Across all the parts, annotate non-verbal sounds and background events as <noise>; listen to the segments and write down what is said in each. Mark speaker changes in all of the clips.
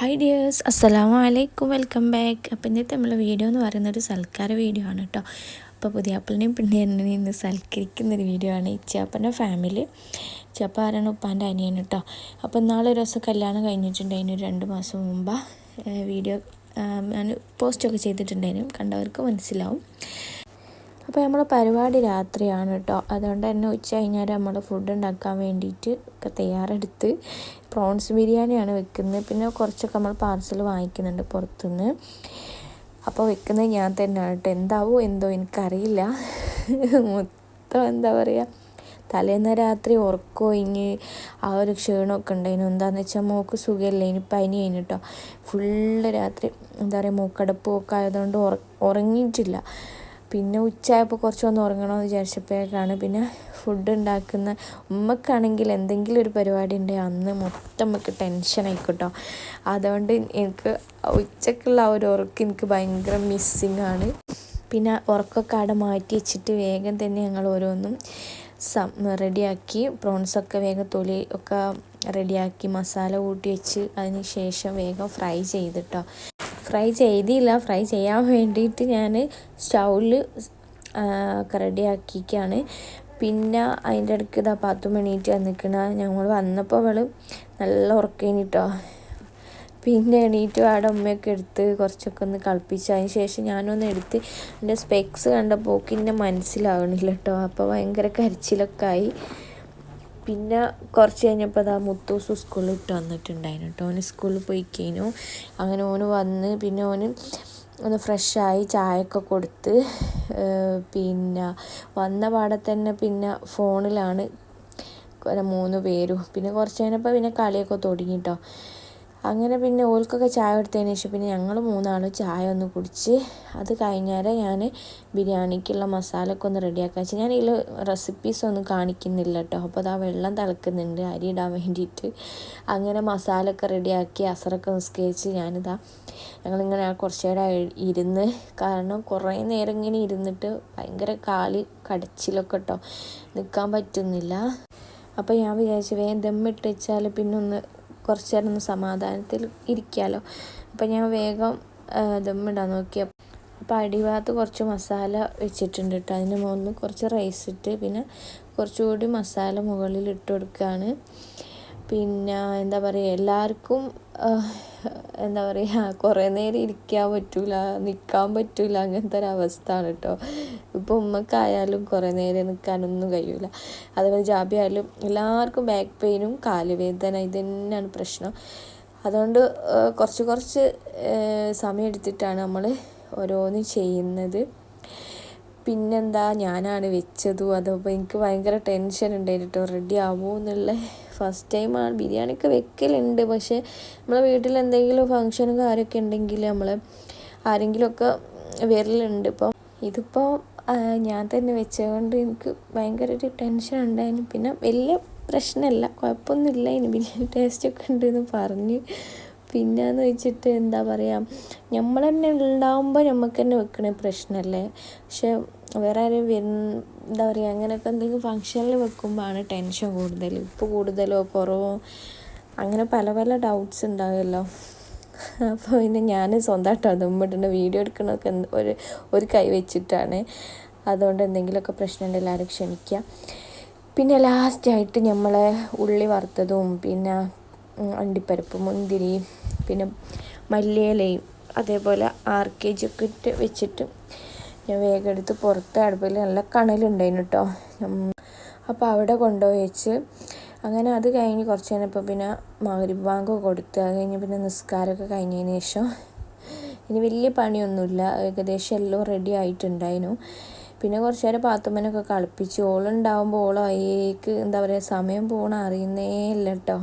Speaker 1: Hi dears അസ്സലാമു അലൈക്കും welcome back അപ്പോൾ ഇന്നത്തെ നമ്മളെ വീഡിയോ എന്ന് പറയുന്ന ഒരു സൽക്കാര വീഡിയോ ആണ് കേട്ടോ അപ്പോൾ പുതിയാപ്പിളിനെയും പിണ്ണേറിനെയും ഇന്ന് സൽക്കരിക്കുന്നൊരു വീഡിയോ ആണ്. ഇച്ചാപ്പന്റെ ഫാമിലി ഇച്ചാപ്പ ആരാണ്? ഉപ്പാന്റെ അനിയൻ കേട്ടോ അപ്പോൾ നാളെ ഒരു ദിവസം കല്യാണം കഴിഞ്ഞിട്ടുണ്ടായിരുന്നു രണ്ട് മാസം മുമ്പ് വീഡിയോ ഞാൻ പോസ്റ്റൊക്കെ ചെയ്തിട്ടുണ്ടായിരുന്നു. കണ്ടവർക്ക് മനസ്സിലാവും. അപ്പോൾ നമ്മൾ പരിപാടി രാത്രിയാണ് കേട്ടോ അതുകൊണ്ട് തന്നെ ഉച്ച കഴിഞ്ഞാൽ നമ്മൾ ഫുഡ് ഉണ്ടാക്കാൻ വേണ്ടിയിട്ട് ഒക്കെ തയ്യാറെടുത്ത് പ്രോൺസ് ബിരിയാണിയാണ് വെക്കുന്നത്. പിന്നെ കുറച്ചൊക്കെ നമ്മൾ പാർസൽ വാങ്ങിക്കുന്നുണ്ട് പുറത്തുനിന്ന്. അപ്പോൾ വെക്കുന്നത് ഞാൻ തന്നെയാണ് കേട്ടോ എന്താവോ എന്തോ എനിക്കറിയില്ല. മൊത്തം എന്താ പറയുക തലേന്ന് രാത്രി ഉറക്കോ ഉറക്കമൊഴിഞ്ഞ് ആ ഒരു ക്ഷീണമൊക്കെ ഉണ്ടായിരുന്നു. എന്താണെന്ന് വെച്ചാൽ മൂക്ക് സുഖമില്ല. ഇനി പനി കഴിഞ്ഞു കേട്ടോ ഫുള്ള് രാത്രി എന്താ പറയുക മൂക്കടപ്പും ഒക്കെ ആയതുകൊണ്ട് ഉറങ്ങിയിട്ടില്ല. പിന്നെ ഉച്ചയായപ്പോൾ കുറച്ചൊന്ന് ഉറങ്ങണമെന്ന് വിചാരിച്ചപ്പോഴേക്കാണ് പിന്നെ ഫുഡ് ഉണ്ടാക്കുന്ന ഉമ്മക്കാണെങ്കിൽ എന്തെങ്കിലും ഒരു പരിപാടി ഉണ്ടെങ്കിൽ അന്ന് മൊത്തം നമുക്ക് ടെൻഷൻ ആയിക്കോട്ടോ. അതുകൊണ്ട് എനിക്ക് ഉച്ചക്കുള്ള ആ ഒരു ഉറക്കം എനിക്ക് ഭയങ്കര മിസ്സിങ് ആണ്. പിന്നെ ഉറക്കമൊക്കെ അവിടെ മാറ്റി വെച്ചിട്ട് വേഗം തന്നെ ഞങ്ങൾ ഓരോന്നും സം റെഡിയാക്കി പ്രോൺസൊക്കെ വേഗം തൊലി ഒക്കെ റെഡിയാക്കി മസാല കൂട്ടി വെച്ച് അതിന് ശേഷം വേഗം ഫ്രൈ ചെയ്തിട്ടോ ഫ്രൈ ചെയ്തില്ല. ഫ്രൈ ചെയ്യാൻ വേണ്ടിയിട്ട് ഞാൻ സ്റ്റൗവിൽ ഒക്കെ റെഡിയാക്കിക്കാണ് പിന്നെ അതിന്റെ ഇടയ്ക്ക് ഇതാ പത്ത് മണിയിട്ട് നിൽക്കണ ഞങ്ങൾ വന്നപ്പോൾ അവൾ നല്ല ഉറക്കേനി കേട്ടോ പിന്നെ എണീറ്റ് ആടെ ഉമ്മയൊക്കെ എടുത്ത് കുറച്ചൊക്കെ ഒന്ന് കളിപ്പിച്ച് അതിന് ശേഷം ഞാനൊന്ന് എടുത്ത് എന്റെ സ്പെക്സ് കണ്ടപ്പോൾ പിന്നെ മനസ്സിലാവണില്ല കേട്ടോ അപ്പോൾ ഭയങ്കര കരച്ചിലൊക്കെ ആയി. പിന്നെ കുറച്ച് കഴിഞ്ഞപ്പോൾ അതാ മുത്തൂസ് സ്കൂളിൽ ഇട്ട് വന്നിട്ടുണ്ടായിരുന്നു കേട്ടോ ഓന് സ്കൂളിൽ പോയി കഴിഞ്ഞു അങ്ങനെ ഓന് വന്ന് പിന്നെ ഓന് ഒന്ന് ഫ്രഷായി ചായയൊക്കെ കൊടുത്ത് പിന്നെ വന്ന പാടെ തന്നെ പിന്നെ ഫോണിലാണ്. മൂന്ന് പേരും. പിന്നെ കുറച്ച് കഴിഞ്ഞപ്പോൾ പിന്നെ കളിയൊക്കെ തുടങ്ങി കേട്ടോ അങ്ങനെ പിന്നെ ഓൽക്കൊക്കെ ചായ കൊടുത്തതിന് ശേഷം പിന്നെ ഞങ്ങൾ മൂന്നാളും ചായ ഒന്ന് കുടിച്ച് അത് കഴിഞ്ഞാൽ ഞാൻ ബിരിയാണിക്കുള്ള മസാലയൊക്കെ ഒന്ന് റെഡിയാക്കാൻ വെച്ചാൽ ഞാൻ റെസിപ്പീസ് ഒന്നും കാണിക്കുന്നില്ല കേട്ടോ. അപ്പോൾ അതാ വെള്ളം തിളക്കുന്നുണ്ട് അരി ഇടാൻ വേണ്ടിയിട്ട്. അങ്ങനെ മസാലയൊക്കെ റെഡിയാക്കി അസറൊക്കെ നിസ്കരിച്ച് ഞാനിതാ ഞങ്ങളിങ്ങനെ കുറച്ച് നേരം ഇരുന്ന് കാരണം കുറേ നേരം ഇങ്ങനെ ഇരുന്നിട്ട് ഭയങ്കര കാൽ കടച്ചിലൊക്കെ കേട്ടോ. നിൽക്കാൻ പറ്റുന്നില്ല. അപ്പോൾ ഞാൻ വിചാരിച്ചു വേഗം ദമ്മിട്ട് വെച്ചാൽ പിന്നെ ഒന്ന് കുറച്ച് നേരം ഒന്ന് സമാധാനത്തിൽ ഇരിക്കാമല്ലോ അപ്പോൾ ഞാൻ വേഗം ദമ്മിടാൻ നോക്കി അപ്പോൾ അടിഭാഗത്ത് കുറച്ച് മസാല വെച്ചിട്ടുണ്ട് കേട്ടോ അതിന് മുകളിൽ കുറച്ച് റൈസ് ഇട്ട് പിന്നെ കുറച്ചുകൂടി മസാല മുകളിൽ ഇട്ട് കൊടുക്കുകയാണ് പിന്നെ എന്താ പറയുക എല്ലാവർക്കും എന്താ പറയുക കുറേ നേരം ഇരിക്കാൻ പറ്റില്ല നിൽക്കാൻ പറ്റില്ല അങ്ങനത്തെ ഒരു അവസ്ഥയാണ് കേട്ടോ ഇപ്പോൾ ഉമ്മക്കായാലും കുറേ നേരം നിൽക്കാനൊന്നും കഴിയൂല. അതുപോലെ ജാബി ആയാലും എല്ലാവർക്കും ബാക്ക് പെയിനും കാലുവേദന ഇത് തന്നെയാണ് പ്രശ്നം. അതുകൊണ്ട് കുറച്ച് കുറച്ച് സമയം എടുത്തിട്ടാണ് നമ്മൾ ഓരോന്നും ചെയ്യുന്നത്. പിന്നെന്താ ഞാനാണ് വെച്ചതും അതപ്പോൾ എനിക്ക് ഭയങ്കര ടെൻഷൻ ഉണ്ടായിരുന്നു റെഡി ആവുമോ എന്നുള്ള ഫസ്റ്റ് ടൈമാണ് ബിരിയാണിയൊക്കെ വെക്കലുണ്ട്. പക്ഷേ നമ്മളെ വീട്ടിൽ എന്തെങ്കിലും ഫങ്ഷനും കാര്യമൊക്കെ ഉണ്ടെങ്കിൽ നമ്മൾ ആരെങ്കിലുമൊക്കെ വരലുണ്ട്. ഇപ്പം ഇതിപ്പോൾ ഞാൻ തന്നെ വെച്ചതുകൊണ്ട് എനിക്ക് ഭയങ്കര ഒരു ടെൻഷൻ ഉണ്ടായിരുന്നു. പിന്നെ വലിയ പ്രശ്നമല്ല കുഴപ്പമൊന്നുമില്ല. ഇനി ബിരിയാണി ടേസ്റ്റൊക്കെ ഉണ്ടെന്ന് പറഞ്ഞ് പിന്നെയെന്ന് വെച്ചിട്ട് എന്താ പറയുക നമ്മൾ തന്നെ ഉണ്ടാവുമ്പോൾ നമുക്ക് തന്നെ വെക്കണ പ്രശ്നമല്ലേ പക്ഷെ വേറെ ആരും എന്താ പറയുക അങ്ങനെയൊക്കെ എന്തെങ്കിലും ഫങ്ഷനിൽ വെക്കുമ്പോഴാണ് ടെൻഷൻ കൂടുതൽ ഉപ്പ് കൂടുതലോ കുറവോ അങ്ങനെ പല പല ഡൗട്ട്സ് ഉണ്ടാവുമല്ലോ അപ്പോൾ പിന്നെ ഞാൻ സ്വന്തമായിട്ടോ ദമ്മിടുന്ന വീഡിയോ എടുക്കണമൊക്കെ ഒരു ഒരു കൈ വെച്ചിട്ടാണ്. അതുകൊണ്ട് എന്തെങ്കിലുമൊക്കെ പ്രശ്നം ഉണ്ട് എല്ലാവരും ക്ഷമിക്കുക പിന്നെ ലാസ്റ്റായിട്ട് നമ്മളെ ഉള്ളി വറുത്തതും പിന്നെ അണ്ടിപ്പരിപ്പ് മുന്തിരി പിന്നെ മല്ലിയിലയും അതേപോലെ ആർ കെ ജി ഒക്കെ ഇട്ട് വെച്ചിട്ട് ഞാൻ വേഗം എടുത്ത് പുറത്ത് അടുപ്പിൽ നല്ല കണലുണ്ടായിരുന്നു കേട്ടോ അപ്പോൾ അവിടെ കൊണ്ടുപോയി വെച്ച് അങ്ങനെ അത് കഴിഞ്ഞ് കുറച്ച് കഴിഞ്ഞപ്പോൾ പിന്നെ മകരി ബാങ്ക് കൊടുത്ത് അത് കഴിഞ്ഞ് പിന്നെ നിസ്കാരമൊക്കെ കഴിഞ്ഞതിന് ശേഷം ഇനി വലിയ പണിയൊന്നുമില്ല. ഏകദേശം എല്ലാം റെഡി ആയിട്ടുണ്ടായിരുന്നു. പിന്നെ കുറച്ച് നേരം പാത്തുമ്മനൊക്കെ കളിപ്പിച്ചു ഓളുണ്ടാവുമ്പോൾ അയ്യേക്ക് എന്താ പറയുക സമയം പോകണ അറിയുന്നേ ഇല്ല കേട്ടോ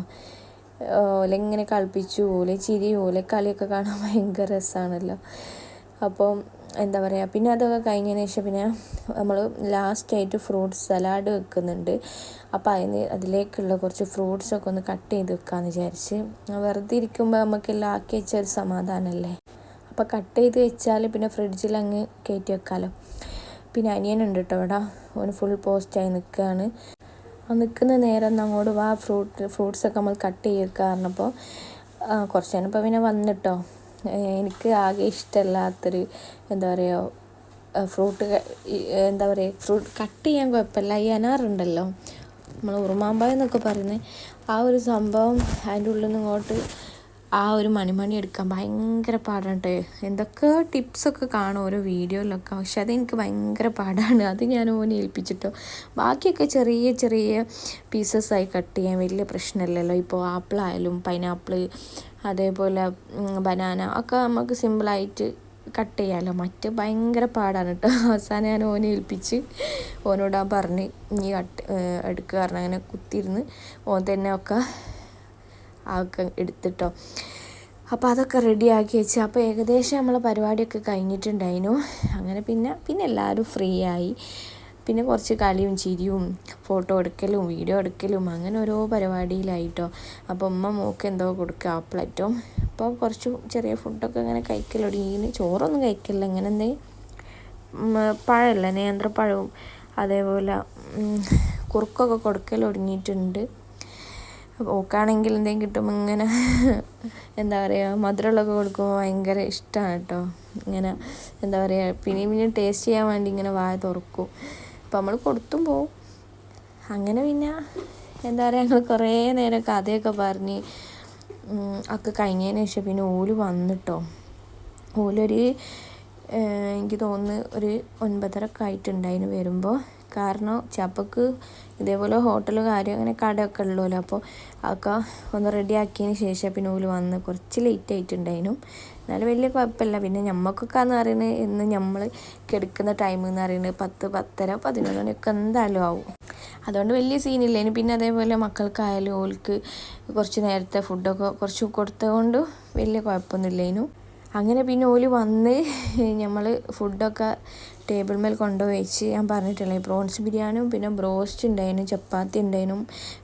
Speaker 1: ഓലിങ്ങനെ കളിപ്പിച്ചു ഓലെ ചിരി ഓലെ കളിയൊക്കെ കാണാൻ ഭയങ്കര രസമാണല്ലോ അപ്പോൾ എന്താ പറയുക പിന്നെ അതൊക്കെ കഴിഞ്ഞതിന് ശേഷം പിന്നെ നമ്മൾ ലാസ്റ്റായിട്ട് ഫ്രൂട്ട്സ് സലാഡ് വെക്കുന്നുണ്ട്. അപ്പോൾ അതിന് അതിലേക്കുള്ള കുറച്ച് ഫ്രൂട്ട്സൊക്കെ ഒന്ന് കട്ട് ചെയ്ത് വെക്കാമെന്ന് വിചാരിച്ച് വെറുതെ ഇരിക്കുമ്പോൾ നമുക്ക് ആക്കി വെച്ച ഒരു സമാധാനമല്ലേ അപ്പോൾ കട്ട് ചെയ്ത് വെച്ചാൽ പിന്നെ ഫ്രിഡ്ജിൽ അങ്ങ് കയറ്റി വെക്കാമല്ലോ പിന്നെ അനിയനുണ്ട് കേട്ടോ ഇവിടെ. ഓന് ഫുൾ പോസ്റ്റായി നിൽക്കുകയാണ് നിൽക്കുന്ന നേരം അങ്ങോട്ട് വാ ഫ്രൂട്ട് ഫ്രൂട്ട്സൊക്കെ നമ്മൾ കട്ട് ചെയ്യുക പറഞ്ഞപ്പോൾ കുറച്ച് കഴിഞ്ഞപ്പോൾ പിന്നെ വന്നിട്ടോ. എനിക്ക് ആകെ ഇഷ്ടമല്ലാത്തൊരു എന്താ പറയുക ഫ്രൂട്ട് എന്താ പറയുക ഫ്രൂട്ട് കട്ട് ചെയ്യാൻ കുഴപ്പമില്ല. ഈ അനാറുണ്ടല്ലോ നമ്മൾ ഉറുമാമ്പായ എന്നൊക്കെ പറയുന്നത്. ആ ഒരു സംഭവം അതിന്റെ ഉള്ളിൽ നിന്ന് ഇങ്ങോട്ട് ആ ഒരു മണിമണി എടുക്കാൻ ഭയങ്കര പാടാണ് എന്തൊക്കെ ടിപ്സൊക്കെ കാണും ഓരോ വീഡിയോയിലൊക്കെ. പക്ഷെ അതെനിക്ക് ഭയങ്കര പാടാണ്. അത് ഞാൻ ഓനെ ഏൽപ്പിച്ചിട്ടോ. ബാക്കിയൊക്കെ ചെറിയ ചെറിയ പീസസ്സായി കട്ട് ചെയ്യാൻ വലിയ പ്രശ്നമില്ലല്ലോ ഇപ്പോൾ ആപ്പിളായാലും പൈനാപ്പിൾ അതേപോലെ ബനാന ഒക്കെ നമുക്ക് സിമ്പിളായിട്ട് കട്ട് ചെയ്യാമല്ലോ മറ്റ് ഭയങ്കര പാടാണ് കേട്ടോ അവസാനം ഞാൻ ഓനെ ഏൽപ്പിച്ച് ഓനോട് ആ പറഞ്ഞ് ഇനി കട്ട് എടുക്കുക പറഞ്ഞ് അങ്ങനെ കുത്തിയിരുന്ന് ഓൻ തന്നെ ഒക്കെ ആക്കെ എടുത്തിട്ടോ. അപ്പോൾ അതൊക്കെ റെഡിയാക്കി വെച്ച്. അപ്പോൾ ഏകദേശം നമ്മൾ പരിപാടിയൊക്കെ കഴിഞ്ഞിട്ടുണ്ടായിരുന്നു. അങ്ങനെ പിന്നെ പിന്നെ എല്ലാവരും ഫ്രീ ആയി. പിന്നെ കുറച്ച് കളിയും ചിരിയും ഫോട്ടോ എടുക്കലും വീഡിയോ എടുക്കലും അങ്ങനെ ഓരോ പരിപാടിയിലായിട്ടോ. അപ്പോൾ ഉമ്മ മോക്ക് എന്തോ കൊടുക്കുക ആപ്പിളറ്റോ അപ്പോൾ കുറച്ച് ചെറിയ ഫുഡൊക്കെ ഇങ്ങനെ കഴിക്കലൊടുങ്ങി ചോറൊന്നും കഴിക്കില്ല ഇങ്ങനെ എന്തേ? പഴമല്ല നേന്ത്രപ്പഴവും അതേപോലെ കുറുക്കൊക്കെ കൊടുക്കൽ ഓക്കാണെങ്കിൽ എന്തെങ്കിലും കിട്ടും ഇങ്ങനെ <laughs> എന്താ പറയുക മധുരമുള്ളൊക്കെ കൊടുക്കുമ്പോൾ ഭയങ്കര ഇഷ്ടമാണ് കേട്ടോ. ഇങ്ങനെ എന്താ പറയുക പിന്നെയും പിന്നെയും ടേസ്റ്റ് ചെയ്യാൻ വേണ്ടി ഇങ്ങനെ വായ തുറക്കും. അപ്പോൾ നമ്മൾ കൊടുത്തും പോവും. അങ്ങനെ പിന്നെ എന്താ പറയുക ഞങ്ങൾ കുറേ നേരം കഥയൊക്കെ പറഞ്ഞ് ഒക്കെ കഴിഞ്ഞതിന് ശേഷം പിന്നെ ഓൽ വന്നിട്ടോ. ഓലൊരു എനിക്ക് തോന്നുന്നു ഒരു ഒൻപതരൊക്കെ ആയിട്ടുണ്ടായിരുന്നു വരുമ്പോൾ കാരണം ചപ്പക്ക് ഇതേപോലെ ഹോട്ടൽ കാര്യം അങ്ങനെ കടയൊക്കെ ഉള്ളൂല്ലോ അപ്പോൾ അതൊക്കെ ഒന്ന് റെഡി ആക്കിയതിന് ശേഷം പിന്നെ ഓൽ വന്ന് കുറച്ച് ലേറ്റ് ആയിട്ടുണ്ടായിരുന്നു എന്നാലും വലിയ കുഴപ്പമില്ല. പിന്നെ ഞമ്മക്കൊക്കെ എന്ന് പറയുന്നത് ഇന്ന് നമ്മൾ കിടക്കുന്ന ടൈം എന്ന് പറയുന്നത് പത്ത് പത്തര പതിനൊന്ന് മണിയൊക്കെ എന്തായാലും ആവും. അതുകൊണ്ട് വലിയ സീനില്ല ഇനി പിന്നെ അതേപോലെ മക്കൾക്കായാലും ഓൾക്ക് കുറച്ച് നേരത്തെ ഫുഡൊക്കെ കുറച്ച് കൊടുത്തതുകൊണ്ട് വലിയ കുഴപ്പമൊന്നുമില്ലേനു. അങ്ങനെ പിന്നെ ഓൽ വന്ന് നമ്മൾ ഫുഡൊക്കെ ടേബിൾ മേൽ കൊണ്ടുപോയി വെച്ച് ഞാൻ പറഞ്ഞിട്ടില്ലേ പ്രോൺസ് ബിരിയാണിയും പിന്നെ ബ്രോസ്റ്റ് ഉണ്ടായിരുന്നു ചപ്പാത്തി ഉണ്ടായിരുന്നു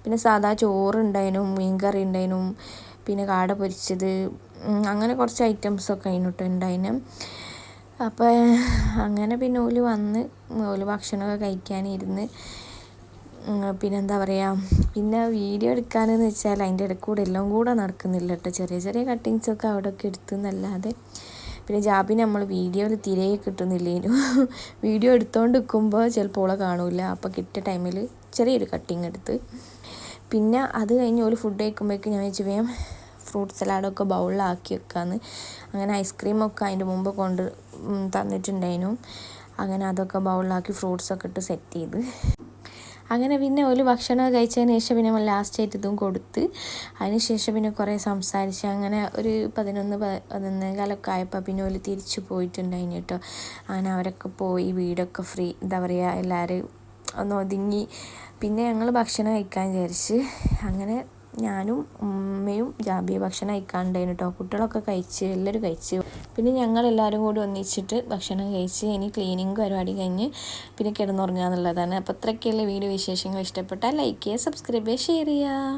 Speaker 1: പിന്നെ സാധാ ചോറ് ഉണ്ടായിരുന്നു മീൻ കറി ഉണ്ടായിരുന്നു പിന്നെ കാട പൊരിച്ചത് അങ്ങനെ കുറച്ച് ഐറ്റംസൊക്കെ അതിനോട്ട് ഉണ്ടായിരുന്നു. അപ്പോൾ അങ്ങനെ പിന്നെ ഓൽ വന്ന് ഓൽ ഭക്ഷണമൊക്കെ കഴിക്കാനിരുന്ന് പിന്നെ എന്താ പറയുക പിന്നെ വീഡിയോ എടുക്കാനെന്ന് വെച്ചാൽ അതിന്റെ ഇടയ്ക്കൂടെ എല്ലാം കൂടെ നടക്കുന്നില്ല കേട്ടോ ചെറിയ ചെറിയ കട്ടിങ്സൊക്കെ അവിടെയൊക്കെ എടുത്തു എന്നല്ലാതെ. പിന്നെ ജാബിന് നമ്മൾ വീഡിയോയിൽ തിരയെ കിട്ടുന്നില്ലേനു. <laughs> വീഡിയോ എടുത്തുകൊണ്ട് നിൽക്കുമ്പോൾ ചിലപ്പോൾ ഓളെ കാണില്ല അപ്പോൾ കിട്ടിയ ടൈമിൽ ചെറിയൊരു കട്ടിങ് എടുത്ത്. പിന്നെ അത് കഴിഞ്ഞ് ഒരു ഫുഡ് കഴിക്കുമ്പോഴേക്കും ഞാൻ വെച്ച് വേഗം ഫ്രൂട്ട് സലാഡൊക്കെ ബൗളിലാക്കി വെക്കാമെന്ന് അങ്ങനെ ഐസ്ക്രീമൊക്കെ അതിന്റെ മുമ്പ് കൊണ്ട് തന്നിട്ടുണ്ടായിരുന്നു അങ്ങനെ അതൊക്കെ ബൗളിലാക്കി ഫ്രൂട്ട്സൊക്കെ ഇട്ട് സെറ്റ് ചെയ്ത്. അങ്ങനെ പിന്നെ ഒരു ഭക്ഷണം കഴിച്ചതിന് ശേഷം പിന്നെ ലാസ്റ്റ് ആയിട്ട് ഇതും കൊടുത്ത് അതിന് ശേഷം പിന്നെ കുറേ സംസാരിച്ച് അങ്ങനെ ഒരു പതിനൊന്ന് പതിനൊന്ന് കാലമൊക്കെ ആയപ്പോൾ പിന്നെ ഒരു തിരിച്ചു പോയിട്ടുണ്ടായിന് കേട്ടോ. അങ്ങനെ അവരൊക്കെ പോയി വീടൊക്കെ ഫ്രീ എന്താ പറയുക എല്ലാവരും ഒന്ന് ഒതുങ്ങി. പിന്നെ ഞങ്ങൾ ഭക്ഷണം കഴിക്കാൻ വിചാരിച്ച് അങ്ങനെ ഞാനും ഉമ്മയും ജാബിയ ഭക്ഷണം കഴിക്കാണ്ടായിരുന്നു കേട്ടോ കുട്ടികളൊക്കെ കഴിച്ച് എല്ലാവരും കഴിച്ച്. പിന്നെ ഞങ്ങൾ എല്ലാവരും കൂടി ഒന്നിച്ചിട്ട് ഭക്ഷണം കഴിച്ച് ഇനി ക്ലീനിങ് പരിപാടി കഴിഞ്ഞ് പിന്നെ കിടന്നുറങ്ങുക എന്നുള്ളതാണ് അപ്പോൾ അത്രയ്ക്കുള്ള വീഡിയോ വിശേഷങ്ങൾ ഇഷ്ടപ്പെട്ടാൽ ലൈക്ക് ചെയ്യുക സബ്സ്ക്രൈബ് ചെയ്യുക ഷെയർ ചെയ്യുക.